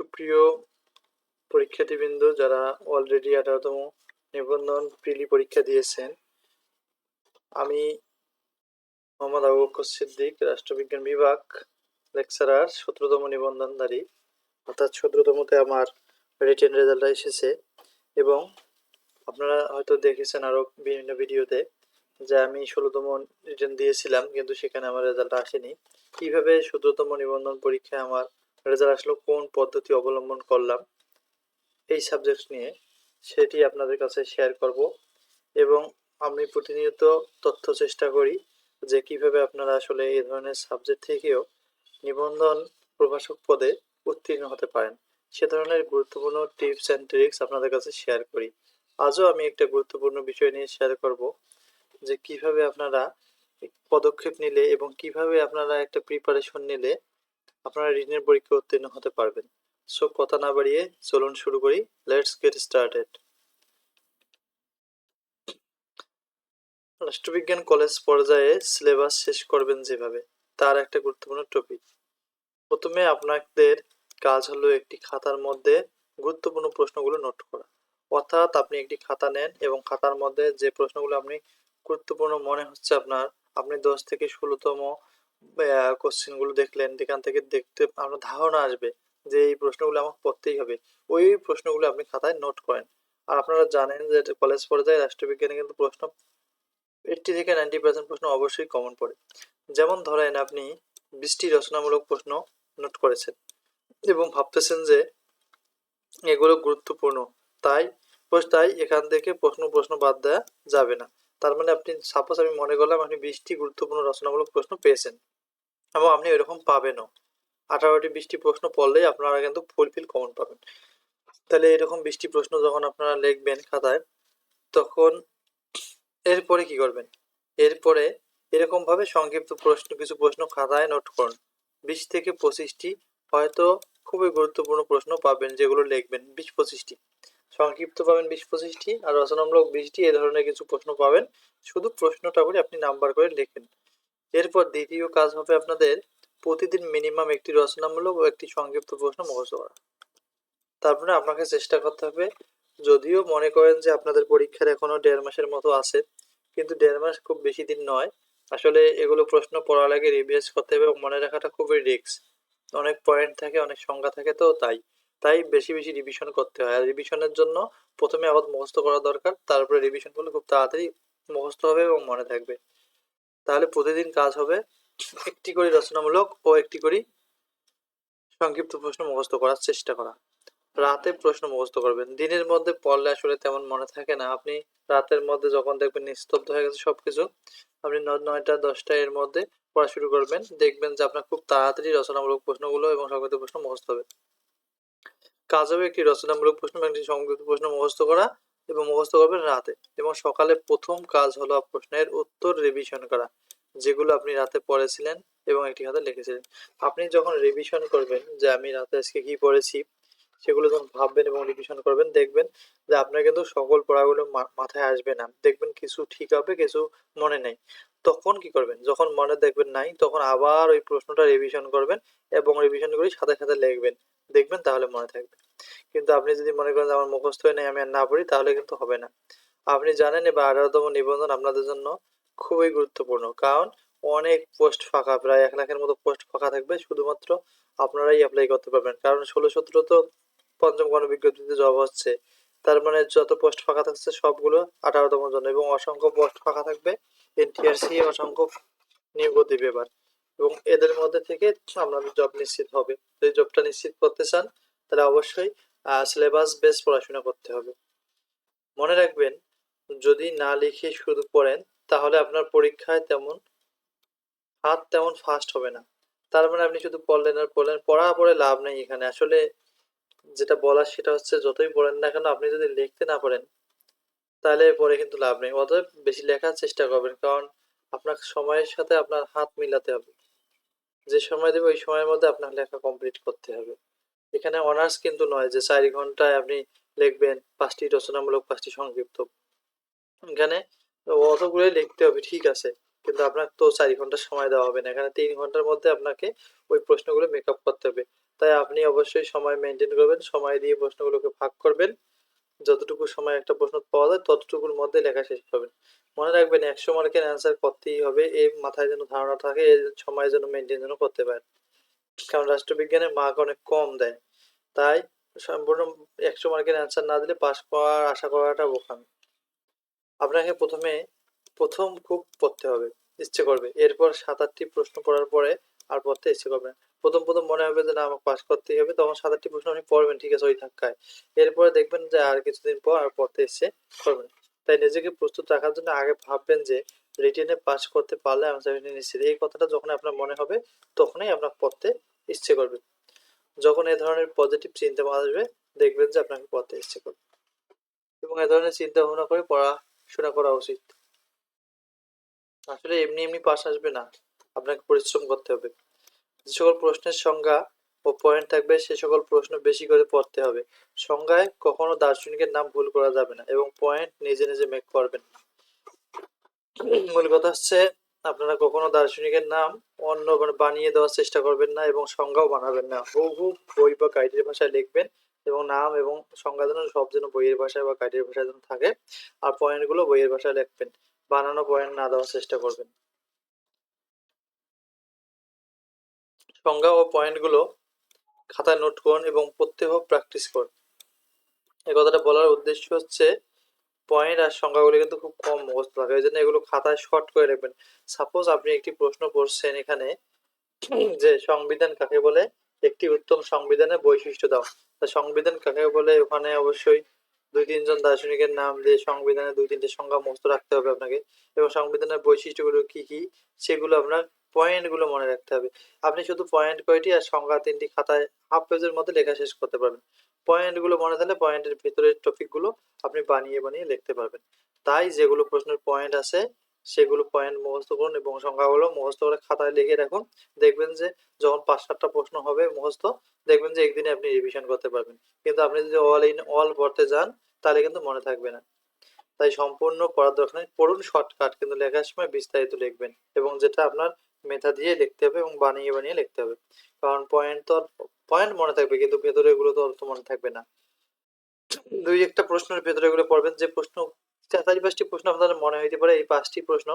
সুপ্রিয় পরীক্ষার্থীবৃন্দ, যারা অলরেডি আঠারোতম নিবন্ধন প্রিলি পরীক্ষা দিয়েছেন, আমি মোহাম্মদ আবু সিদ্দিক, রাষ্ট্রবিজ্ঞান বিভাগ লেকচারার সতেরোতম নিবন্ধনধারী, অর্থাৎ সতেরোতমতে আমার রিটেন রেজাল্টটা এসেছে এবং আপনারা হয়তো দেখেছেন আরও বিভিন্ন ভিডিওতে যে আমি ষোলোতম রিটেন দিয়েছিলাম, কিন্তু সেখানে আমার রেজাল্ট আসেনি। কীভাবে সতেরোতম নিবন্ধন পরীক্ষায় আমার রেজাল্ট আসলো কোন পদ্ধতি অবলম্বন করলাম, এই সাবজেক্ট নিয়ে সেটি আপনাদের কাছে শেয়ার করব এবং আমি প্রতিনিয়ত তথ্য চেষ্টা করি যে কীভাবে আপনারা আসলে এই ধরনের সাবজেক্ট থেকেও নিবন্ধন প্রভাষক পদে উত্তীর্ণ হতে পারেন। সে ধরনের গুরুত্বপূর্ণ টিপস অ্যান্ড ট্রিক্স আপনাদের কাছে শেয়ার করি। আজও আমি একটা গুরুত্বপূর্ণ বিষয় নিয়ে শেয়ার করব যে কীভাবে আপনারা পদক্ষেপ নিলে এবং কীভাবে আপনারা একটা প্রিপারেশন নিলে আপনারা রিটেনের পরীক্ষা উত্তীর্ণ হতে পারবেন। সো, কথা না বাড়িয়ে চলুন শুরু করি। লেটস গেট স্টার্টেড রাষ্ট্রবিজ্ঞান কলেজ পর্যায়ে সিলেবাস শেষ করবেন যেভাবে, তার একটা গুরুত্বপূর্ণ টপিক। প্রথমে আপনাদের কাজ হলো একটি খাতার মধ্যে গুরুত্বপূর্ণ প্রশ্নগুলো নোট করা। অর্থাৎ আপনি একটি খাতা নেন এবং খাতার মধ্যে যে প্রশ্নগুলো আপনি গুরুত্বপূর্ণ মনে হচ্ছে আপনার, আপনি দশ থেকে ষোলোতম কোশ্চেনগুলো দেখলেন এখান থেকে দেখতে আপনার ধারণা আসবে যে এই প্রশ্নগুলো আমাকে পড়তেই হবে। ওই প্রশ্নগুলো আপনি খাতায় নোট করেন। আর আপনারা জানেন যে কলেজ পর্যায়ে রাষ্ট্রবিজ্ঞানে কিন্তু প্রশ্ন এইটটি থেকে নাইনটি পার্সেন্ট প্রশ্ন অবশ্যই কমন পড়ে। যেমন ধরেন আপনি বৃষ্টি রচনামূলক প্রশ্ন নোট করেছেন এবং ভাবতেছেন যে এগুলো গুরুত্বপূর্ণ। তাই তাই এখান থেকে প্রশ্ন প্রশ্ন বাদ দেওয়া যাবে না। তার মানে আপনি সাপোজ আমি মনে করলাম আপনি বিশটি গুরুত্বপূর্ণ রচনামূলক প্রশ্ন পেয়েছেন এবং আপনি এরকম পাবেনও। আঠারোটি বিশটি প্রশ্ন পড়লেই আপনারা কিন্তু ফুলফিল কমন পাবেন। তাহলে এরকম বিশটি প্রশ্ন যখন আপনারা লিখবেন খাতায়, তখন এরপরে কি করবেন? এরপরে এরকম ভাবে সংক্ষিপ্ত প্রশ্ন, কিছু প্রশ্ন খাতায় নোট করুন। বিশ থেকে পঁচিশটি হয়তো খুবই গুরুত্বপূর্ণ প্রশ্ন পাবেন যেগুলো লিখবেন, বিশ পঁচিশটি। সংক্ষিপ্ত পাবেন বিশ পঁচিশটি আর রচনামূলক বিশটি এ ধরনের কিছু প্রশ্ন পাবেন। শুধু প্রশ্নটা করে আপনি নাম্বার করে লেখেন। এরপর দ্বিতীয় কাজ হবে আপনাদের প্রতিদিন মিনিমাম একটি রচনামূলক ও একটি সংক্ষিপ্ত প্রশ্ন মুখস্থ করা। তারপরে আপনাকে চেষ্টা করতে হবে, যদিও মনে করেন যে আপনাদের পরীক্ষার এখনও দেড় মাসের মতো আছে, কিন্তু দেড় মাস খুব বেশি দিন নয়। আসলে এগুলো প্রশ্ন পড়ার আগে রিভিউজ করতে হবে মনে রাখাটা খুবই রিস্ক অনেক পয়েন্ট থাকে, অনেক সংখ্যা থাকে, তো তাই। তাই বেশি বেশি রিভিশন করতে হয়। আর রিভিশনের জন্য প্রথমে আবার মুখস্থ করা দরকার। তারপরে রিভিশন করলে খুব তাড়াতাড়ি মুখস্থ হবে এবং মনে থাকবে। তাহলে প্রতিদিন কাজ হবে একটি করে রচনামূলক ও একটি করে সংক্ষিপ্ত প্রশ্ন মুখস্থ করার চেষ্টা করা। রাতে প্রশ্ন মুখস্থ করবেন। দিনের মধ্যে পড়লে আসলে তেমন মনে থাকে না। আপনি রাতের মধ্যে যখন দেখবেন নিস্তব্ধ হয়ে গেছে সবকিছু, আপনি নয়টা, দশটা এর মধ্যে পড়া শুরু করবেন। দেখবেন যে আপনার খুব তাড়াতাড়ি রচনামূলক প্রশ্নগুলো এবং সংক্ষিপ্ত প্রশ্ন মুখস্থ হবে। কাজ হবে একটি রচনামূলক প্রশ্ন এবং একটি সংক্ষিপ্ত প্রশ্ন মুখস্থ করা এবং মুখস্থ করবেন রাতে। এবং সকালে প্রথম কাজ হলো প্রশ্নের উত্তর রিভিশন করা, যেগুলো আপনি রাতে পড়েছিলেন এবং একটি খাতে লিখেছিলেন। আপনি যখন রিভিশন করবেন যে আমি রাতে আজকে কি পড়েছি, সেগুলো যখন ভাববেন এবং রিভিশন করবেন, দেখবেন যে আপনার কিন্তু সকল পড়াগুলো মাথায় আসবে না। দেখবেন কিছু ঠিক হবে, কিছু মনে নেই। তখন কি করবেন? যখন মনে দেখবেন নাই, তখন আবার ওই প্রশ্নটা রিভিশন করবেন এবং রিভিশন করে সাথে সাথে লিখবেন। দেখবেন তাহলে মনে থাকবে। কিন্তু আপনি যদি মনে করেন আমার মুখস্থ হয়ে নেই, আমি আর না পড়ি, তাহলে কিন্তু হবে না। আপনি জানেন এবার আঠারোতম নিবন্ধন আপনাদের জন্য খুবই গুরুত্বপূর্ণ। কারণ অনেক পোস্ট ফাঁকা, প্রায় এক লাখের মতো পোস্ট ফাঁকা থাকবে, শুধুমাত্র আপনারাই অ্যাপ্লাই করতে পারবেন। কারণ ষোলো, সতেরো তো পঞ্চম গণবিজ্ঞপ্তিতে জব হচ্ছে। তার মানে যত পোস্ট ফাঁকা থাকছে, সবগুলো আঠারোতম জন্য। এবং অসংখ্য পোস্ট ফাঁকা থাকবে এনটিআরসি অসংখ্য নিয়োগ দেবে এবার এবং এদের মধ্যে থেকে আপনাদের জব নিশ্চিত হবে। যদি জবটা নিশ্চিত করতে চান, তাহলে অবশ্যই সিলেবাস বেস পড়াশোনা করতে হবে। মনে রাখবেন, যদি না লিখে শুধু পড়েন, তাহলে আপনার পরীক্ষায় তেমন হাত তেমন ফাস্ট হবে না। তার মানে আপনি শুধু পড়লেন আর পড়লেন পড়া পড়ে লাভ নেই এখানে। আসলে যেটা বলার সেটা হচ্ছে, যতই পড়েন না কেন, আপনি যদি লিখতে না পারেন, তাহলে পরে কিন্তু লাভ নেই। অতএব বেশি লেখার চেষ্টা করবেন, কারণ আপনার সময়ের সাথে আপনার হাত মিলাতে হবে। যে সময় দেবে, ওই সময়ের মধ্যে আপনার লেখা কমপ্লিট করতে হবে। এখানে অনার্স কিন্তু নয়, যে চারি ঘন্টায় আপনি লিখবেন, পাঁচটি রচনামূলক, পাঁচটি সংক্ষিপ্ত। এখানে অতগুলোই লিখতে হবে, ঠিক আছে। কিন্তু আপনার তো চারি ঘণ্টা সময় দেওয়া হবে না। এখানে তিন ঘণ্টার মধ্যে আপনাকে ওই প্রশ্নগুলো মেকআপ করতে হবে। তাই আপনি অবশ্যই সময় মেনটেন করবেন, সময় দিয়ে প্রশ্নগুলোকে ভাগ করবেন। যতটুকু সময় একটা প্রশ্ন পাওয়া যায়, ততটুকুর মধ্যে লেখা শেষ করবেন মনে রাখবেন, একশো মার্কের অ্যান্সার করতেই হবে এই মাথায় যেন ধারণা থাকে এই সময় যেন মেনটেন যেন করতে পারেন কারণ রাষ্ট্রবিজ্ঞানের মার্ক অনেক কম দেয়। তাই সম্পূর্ণ একশো মার্কের অ্যান্সার না দিলে পাশ করার আশা করাটা বোকামি। আপনাকে প্রথমে, প্রথম খুব পড়তে হবে, ইচ্ছে করবে। এরপর সাত আটটি প্রশ্ন পড়ার পরে আর পড়তে ইচ্ছে করবে না। প্রথম প্রথম মনে হবে যে, না, আমাকে পাস করতেই হবে। তখন সাত আটটি প্রশ্ন আপনি পড়বেন, ঠিক আছে, ওই ধাক্কায়। এরপরে দেখবেন যে, আর কিছুদিন পর আর পড়তে ইচ্ছে করবেন তাই নিজেকে প্রস্তুত রাখার জন্য আগে ভাববেন যে রিটেনে পাস করতে পারলে আমি চাকরিটি নিশ্চিত। এই কথাটা যখন আপনার মনে হবে, তখনই আপনার পড়তে ইচ্ছে করবে। যখন এ ধরনের পজিটিভ চিন্তা আসবে, দেখবেন যে, আপনাকে পড়তে ইচ্ছে করবে। এবং এ ধরনের চিন্তা ভাবনা করে পড়াশোনা করা উচিত। আসলে এমনি এমনি পাস আসবে না। আপনাকে পরিশ্রম করতে হবে। যে সকল প্রশ্নের সংজ্ঞা ও পয়েন্ট থাকবে, সে সকল প্রশ্ন বেশি করে পড়তে হবে। সংজ্ঞায় কখনো দার্শনিকের নাম ভুল করা যাবে না এবং পয়েন্ট নিজে নিজে মেক করবেন মূল কথা হচ্ছে, আপনারা কখনো দার্শনিকের নাম অন্য মানে বানিয়ে দেওয়ার চেষ্টা করবেন না এবং সংজ্ঞাও বানাবেন না। বহু বই বা গাইডের ভাষায় লিখবেন এবং নাম এবং সংজ্ঞা যেন সব যেন বইয়ের ভাষায় বা গাইডের ভাষায় যেন থাকে, আর পয়েন্টগুলো বইয়ের ভাষায় লিখবেন। বানানো পয়েন্ট না দেওয়ার চেষ্টা করবেন। সংজ্ঞা ও পয়েন্টগুলো খাতায় নোট করুন এবং প্রত্যেক প্র্যাকটিস করুন। এই কথাটা বলার উদ্দেশ্য হচ্ছে পয়েন্ট আর সংখ্যাগুলো কিন্তু খুব কম মুখস্থ থাকে। ওই জন্য এগুলো খাতায় শর্ট করে রাখবেন। সাপোজ আপনি একটি প্রশ্ন পড়ছেন এখানে, যে সংবিধান কাকে বলে? একটি উত্তম সংবিধানের বৈশিষ্ট্য দাও। তা সংবিধান কাকে বলে? ওখানে অবশ্যই দুই তিনজন দার্শনিকের নাম দিয়ে সংবিধানের দুই তিনটে সংখ্যা মুখস্থ রাখতে হবে আপনাকে। এবং সংবিধানের বৈশিষ্ট্যগুলো কি কি? সেগুলো আপনার পয়েন্টগুলো মনে রাখতে হবে। আপনি শুধু পয়েন্ট কয়টি আর সংখ্যা তিনটি খাতায় হাফ পেজের মধ্যে লেখা শেষ করতে পারবেন। পয়েন্টগুলো মনে থাকলে পয়েন্টের ভিতরের টপিকগুলো আপনি বানিয়ে বানিয়ে লিখতে পারবেন। তাই যেগুলো প্রশ্নের পয়েন্ট আছে, সেগুলো পয়েন্ট মুখস্থ করুন এবং সংখ্যাগুলো মুখস্থ করে খাতায় লিখে রাখুন। দেখবেন যে যখন পাঁচ সাতটা প্রশ্ন হবে মুখস্থ, দেখবেন যে একদিনে আপনি রিভিশন করতে পারবেন। কিন্তু আপনি যদি অল ইন অল পড়তে যান, তাহলে কিন্তু মনে থাকবে না। তাই সম্পূর্ণ পড়ার দরকার নেই। পড়ুন শর্টকাট কিন্তু লেখার সময় বিস্তারিত লিখবেন এবং যেটা আপনার মেধা দিয়ে লিখতে হবে এবং বানিয়ে বানিয়ে লিখতে হবে। কারণ পয়েন্ট তো পয়েন্ট মনে থাকবে কিন্তু ভেতরে এগুলো তো অত মনে থাকবে না। দুই একটা প্রশ্নের ভেতরে এগুলো পড়বেন, যে প্রশ্ন চারি পাঁচটি প্রশ্ন আপনাদের মনে হইতে পারে এই পাঁচটি প্রশ্ন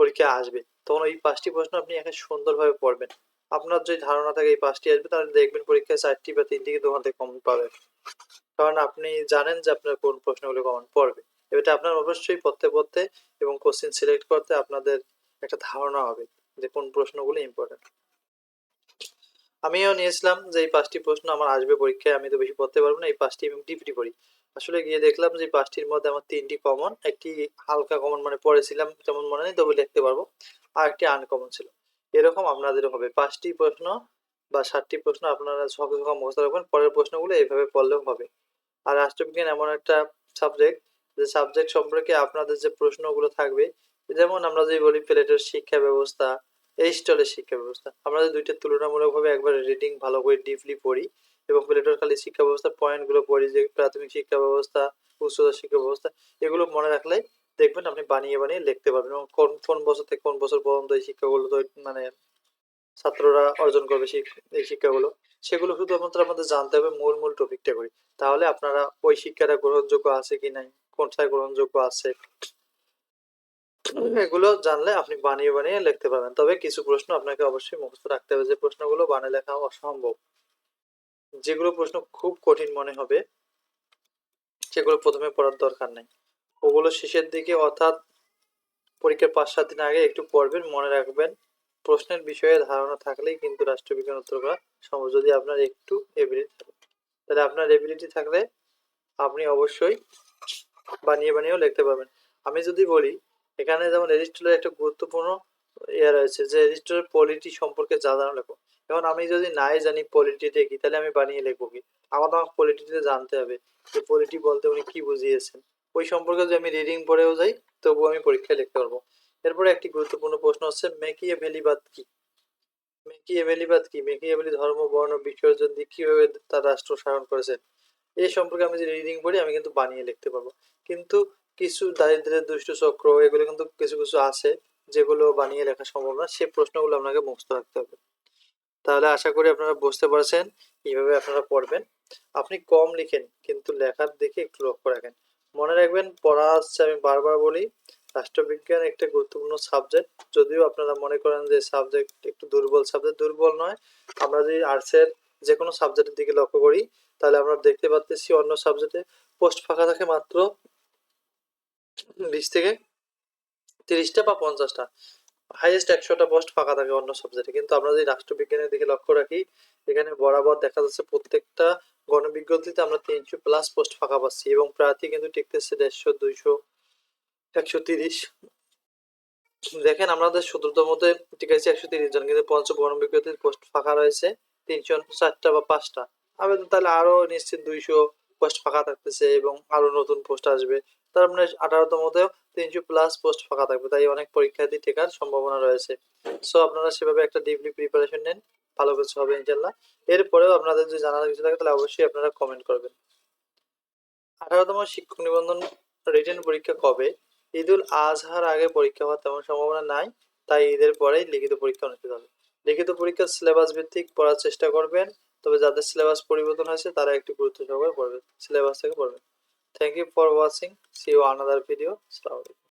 পরীক্ষা আসবে। তখন এই পাঁচটি প্রশ্ন আপনি এখানে সুন্দরভাবে পড়বেন। আপনার যদি ধারণা থাকে এই পাঁচটি আসবে, তাহলে দেখবেন পরীক্ষায় চারটি বা তিনটি কিন্তু ওখান থেকে কমন পাবে। কারণ আপনি জানেন যে আপনার কোন প্রশ্নগুলো কমন পড়বে। এটা আপনার অবশ্যই পড়তে পড়তে এবং কোশ্চেন সিলেক্ট করতে আপনাদের একটা ধারণা হবে। যে কোন প্রশ্নগুলো ইম্পর্টেন্ট আমিও নিয়েছিলাম যে এই পাঁচটি প্রশ্ন আমার আসবে পরীক্ষায়, আমি তো বেশি পড়তে পারব না, এই পাঁচটি আমি ডিপিটি পড়ি। আসলে গিয়ে দেখলাম যে পাঁচটির মধ্যে আমার তিনটি কমন একটি হালকা কমন মানে পড়েছিলাম, যেমন মনে নেই, তবে লিখতে পারব, আর একটি আনকমন ছিল। এরকম আপনাদেরও হবে। পাঁচটি প্রশ্ন বা ষাটটি প্রশ্ন আপনারা সকাল সকাল মুখস্থ রাখবেন, পরের প্রশ্নগুলো এইভাবে পড়লেও হবে। আর রাষ্ট্রবিজ্ঞান এমন একটা সাবজেক্ট যে সাবজেক্ট সম্পর্কে আপনাদের যে প্রশ্নগুলো থাকবে যেমন আমরা যদি বলি প্লেটের শিক্ষা ব্যবস্থা এই স্টলের শিক্ষা ব্যবস্থা, আমরা যদি দুইটা তুলনামূলকভাবে একবার রিডিং ভালো করে ডিপলি পড়ি এবং প্লেটের খালি শিক্ষা ব্যবস্থার পয়েন্টগুলো পড়ি যে প্রাথমিক শিক্ষা ব্যবস্থা, উচ্চতর শিক্ষা ব্যবস্থা, এগুলো মনে রাখলে দেখবেন আপনি বানিয়ে বানিয়ে লিখতে পারবেন এবং কোন কোন বছর থেকে কোন বছর পর্যন্ত এই শিক্ষাগুলো মানে ছাত্ররা অর্জন করবে এই শিক্ষাগুলো, সেগুলো শুধুমাত্র আমাদের জানতে হবে মূল মূল টপিকটা করি। তাহলে আপনারা ওই শিক্ষাটা গ্রহণযোগ্য আছে কি নাই, কোনটায় গ্রহণযোগ্য আছে? এগুলো জানলে আপনি বানিয়ে বানিয়ে লিখতে পারবেন। তবে কিছু প্রশ্ন আপনাকে অবশ্যই মুখস্থ রাখতে হবে যে প্রশ্নগুলো বানিয়ে লেখা অসম্ভব। যেগুলো প্রশ্ন খুব কঠিন মনে হবে, সেগুলো প্রথমে পড়ার দরকার নেই। ওগুলো শেষের দিকে অর্থাৎ পরীক্ষার পাঁচ সাত দিন আগে একটু পড়বেন, মনে রাখবেন। প্রশ্নের বিষয়ে ধারণা থাকলেই কিন্তু রাষ্ট্রবিজ্ঞান উত্তর করা সম্ভব যদি আপনার একটু এবিলিটি থাকে, তাহলে আপনার এবিলিটি থাকলে আপনি অবশ্যই বানিয়ে বানিয়েও লিখতে পারবেন। আমি যদি বলি এখানে যেমন রেজিস্ট্রের একটা গুরুত্বপূর্ণ ইয়ে রয়েছে যে রেজিস্ট্রের পলিটি সম্পর্কে যা জানা লেখো। এখন আমি যদি নাই জানি পলিটিতে কি, তাহলে আমি বানিয়ে লিখব কি? আমার আমাকে পলিটিতে জানতে হবে যে পলিটি বলতে উনি কি বুঝিয়েছেন। ওই সম্পর্কে যদি আমি রিডিং পড়েও যাই, তবুও আমি পরীক্ষায় লিখতে পারব। এরপরে একটি গুরুত্বপূর্ণ প্রশ্ন হচ্ছে মেকিয়ে ভেলিবাদ কি? মেকিয়ে ভেলিবাদ কি? মেকিয়ে ভেলি ধর্ম, বর্ণ বিসর্জন দিয়ে কীভাবে তার রাষ্ট্র শাসন করেছেন এই সম্পর্কে আমি যদি রিডিং পড়ি, আমি কিন্তু বানিয়ে লিখতে পারব। কিন্তু কিছু দারিদ্রের দুষ্ট চক্র, এগুলো কিন্তু কিছু কিছু আছে যেগুলো বানিয়ে লেখা সম্ভব না। সেই প্রশ্নগুলো আপনাকে মুখস্থ রাখতে হবে। তাহলে আশা করি আপনারা বুঝতে পারছেন, এইভাবে আপনারা পড়বেন। আপনি কম লিখেন, কিন্তু লেখার দিকে একটু লক্ষ্য রাখেন। মনে রাখবেন, পড়া আসছে আমি বারবার বলি, রাষ্ট্রবিজ্ঞান একটা গুরুত্বপূর্ণ সাবজেক্ট যদিও আপনারা মনে করেন যে সাবজেক্ট একটু দুর্বল সাবজেক্ট দুর্বল নয়। আমরা যদি আর্টসের যে কোনো সাবজেক্টের দিকে লক্ষ্য করি, তাহলে আমরা দেখতে পাচ্ছি অন্য সাবজেক্টে পোস্ট ফাঁকা থাকে মাত্র বিশ থেকে তিরিশটা বা পঞ্চাশটা। হাইয়েস্ট একশোটা পোস্ট ফাঁকা থাকে অন্য সাবজেক্টে কিন্তু আমরা যদি রাষ্ট্রবিজ্ঞানের দিকে লক্ষ্য রাখি, এখানে বরাবর দেখা যাচ্ছে প্রত্যেকটা গণবিজ্ঞপ্তিতে আমরা তিনশো প্লাস পোস্ট ফাঁকা পাচ্ছি এবং প্রার্থী কিন্তু টিকতেছে দেড়শো, দুইশো, একশো তিরিশ। দেখেন, আমাদের সতেরোটার মধ্যে ঠিক আছে একশো তিরিশ জন, কিন্তু পঞ্চম গণবিজ্ঞপ্তির পোস্ট ফাঁকা রয়েছে তিনশো চারটা বা পাঁচটা। আবেদন তাহলে আরও নিশ্চিত দুইশো পোস্ট ফাঁকা থাকতেছে এবং আরও নতুন পোস্ট আসবে। তার মানে আঠারোতম মধ্যেও তিনশো প্লাস পোস্ট ফাঁকা থাকবে। তাই অনেক পরীক্ষার্থী টেকার সম্ভাবনা রয়েছে। সো আপনারা সেভাবে একটা ডিপলি প্রিপারেশন নেন। ভালো কিছু হবে ইনশাল্লাহ এরপরেও আপনাদের যদি জানার কিছু থাকে, তাহলে অবশ্যই আপনারা কমেন্ট করবেন। আঠারোতম শিক্ষক নিবন্ধন রিটেন পরীক্ষা কবে? ঈদুল আজহার আগে পরীক্ষা হওয়ার তেমন সম্ভাবনা নাই। তাই ঈদের পরেই লিখিত পরীক্ষা অনুষ্ঠিত হবে। লিখিত পরীক্ষার সিলেবাস ভিত্তিক পড়ার চেষ্টা করবেন। তবে যাদের সিলেবাস পরিবর্তন হয়েছে, তারা একটু গুরুত্ব সহকারে পড়বেন সিলেবাস থেকে পড়বেন Thank you for watching. See you another video. Assalamualaikum.